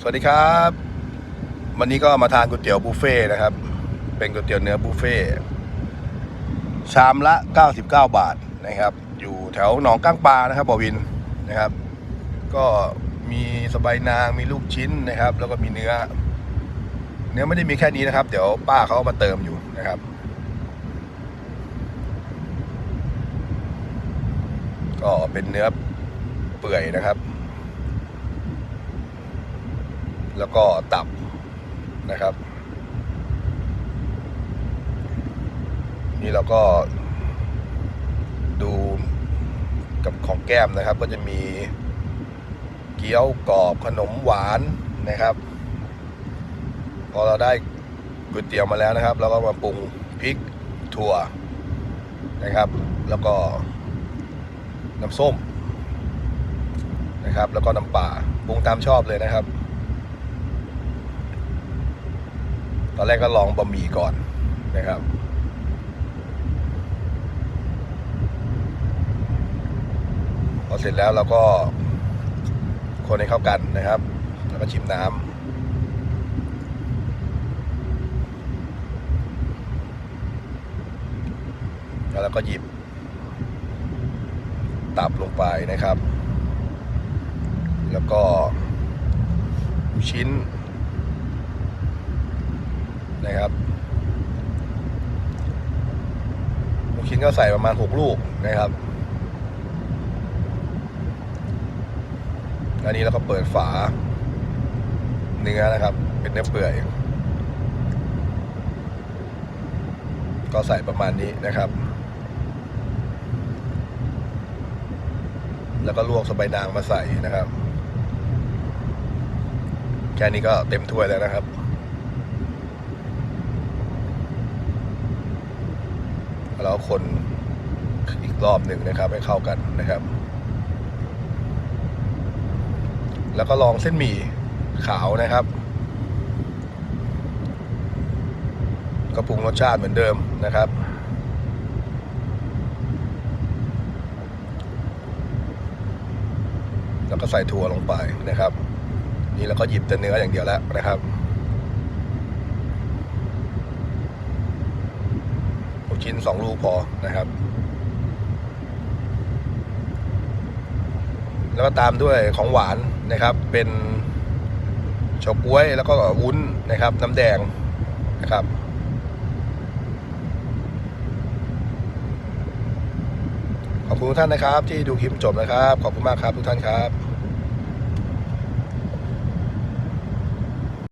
สวัสดีครับ วันนี้ก็มาทานก๋วยเตี๋ยวบุฟเฟ่นะครับ เป็นก๋วยเตี๋ยวเนื้อบุฟเฟ่ชามละ 99 บาทนะครับ อยู่แถวหนองก้างปลานะครับบอวินนะครับ ก็มีสบายนางมีลูกชิ้นนะครับ แล้วก็มีเนื้อ เนื้อไม่ได้มีแค่นี้นะครับ เดี๋ยวป้าเขามาเติมอยู่นะครับ ก็เป็นเนื้อเปื่อยนะครับ แล้วก็ตับนะครับ นี่เราก็ดูกับของแก้มนะครับ ก็จะมีเกี๊ยวกรอบขนมหวานนะครับ พอเราได้ก๋วยเตี๋ยวมาแล้วนะครับเราก็มาปรุงพริกถั่วนะครับ แล้วก็น้ำส้มนะครับ แล้วก็น้ำป่าปรุงตามชอบเลยนะครับ ตอนแรกก็ลองบะหมี่ก่อนนะครับ พอเสร็จแล้วเราก็คนให้เข้ากันนะครับ แล้วก็ชิมน้ำแล้วเราก็หยิบ ตับลงไปนะครับ แล้วก็ชิ้น นะครับลูกชิ้นก็ใส่ประมาณหกลูกนะครับอันนี้แล้วก็เปิดฝา เนื้อนะครับ เป็นเนื้อเปื่อย ก็ใส่ประมาณนี้นะครับ แล้วก็ลวกสบายนางมาใส่นะครับ แค่นี้ก็เต็มถ้วยแล้วนะครับ แล้วคนอีกรอบหนึ่งนะครับ ให้เข้ากันนะครับ แล้วก็ลองเส้นหมี่ขาวนะครับ ก็ปรุงรสชาติเหมือนเดิมนะครับแล้วก็ใส่ถั่วลงไปนะครับ นี่แล้วก็หยิบแต่เนื้ออย่างเดียวแล้วนะครับ ลูก ชิ้นสองลูกพอนะครับ แล้วก็ตามด้วยของหวานนะครับ เป็นเฉาก๊วยแล้วก็วุ้นนะครับ น้ำแดงนะครับขอบคุณทุกท่านนะครับ ที่ดูคลิปจบนะครับ ขอบคุณมากครับทุกท่านครับ